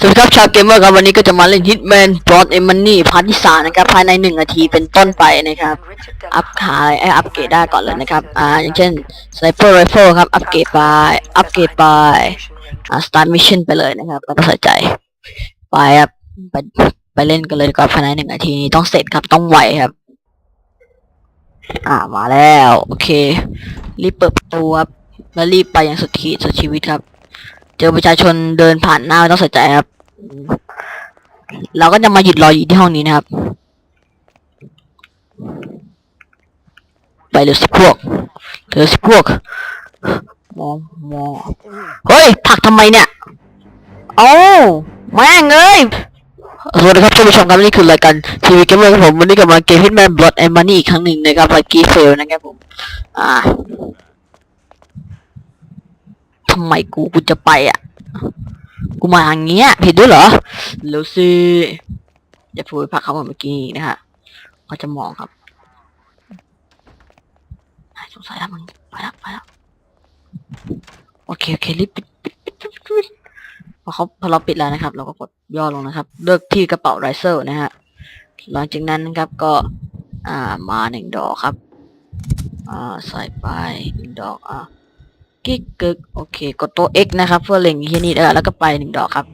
สวัสดีครับชาวเกมเมอร์ครับวันนี้ก็จะมาเล่น Hitman Blood a Money พาร์ทที่สามนะครับภายในหนึ่งนาทีเป็นต้นไปนะครับ อัพขายไออัพเกรดได้ก่อนเลยนะครับอ่าอย่างเช่น Sniper Rifle ครับอัพเกรดไปอัพเกรดไปอ่า Start Mission ไปเลยนะครับไม่ต้องใส่ใจไปครับไปไปเล่นกันเลยก่อนภายในหนึ่งนาทีต้องเสร็จครับต้องไวครับ อ่ามาแล้ว โอเค รีบเปิดประตูครับแล้วรีบไปอย่างสุดขีดสุดชีวิตครับ เจอประชาชนเดินผ่านหน้าไม่ต้องส่ใจครับ เราก็จะมาหยุดรออยู่ที่ห้องนี้นะครับ ไปเลยสิพวกเธอสิพวกมองมองเฮ้ยผักทำไมเนี่ยเอ้แม่งเอ้ยสวัสดีครับท่านผู้ชมครับนี่คือรายการทีวีเกมเมอร์ครับผมวันนี้กลับมาเกม Hitman Blood and Money อีกครั้งหนึ่งนะครับ l ากี้เฟลนะครับผม อ่าำไมกูกูจะไปอะ กูมาอย่างเงี้ยผิดด้วยเหรอเร็วสิอย่าพูดพักเขาเหมือนเมื่อกี้นะฮะเขาจะมองครับสงสัยแล้วมึงไปแล้วไปแล้วโอเคโอเครีบปิดปิดปิดปิดปิดพอเขาพอเราปิดแล้วนะครับ เราก็กดย่อลงนะครับ เลือกที่กระเป๋าไรเซอร์นะฮะหลังจากนั้นนะครับก็ อ่ามาหนึ่งดอกครับ อ่าใส่ไปหนึ่งดอกอ่า กิ๊กกึกโอเค กดตัว X นะครับ เพื่อเล็งที่นี่แล้วแล้วก็ไปหนึ่งดอกครับ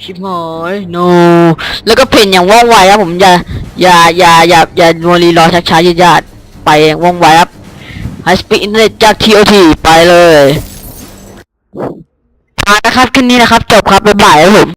ชิบหาย no แล้วก็เพ่นอย่างว่องไวครับผมอย่าอย่าอย่าอย่าอย่าโมัวรีรอช้าช้าๆญาติๆไปอย่างว่องไวครับ High Speed Internet จาก TOT ไปเลยมานะครับแค่นี้นะครับ จบครับ บ๊ายบายครับผม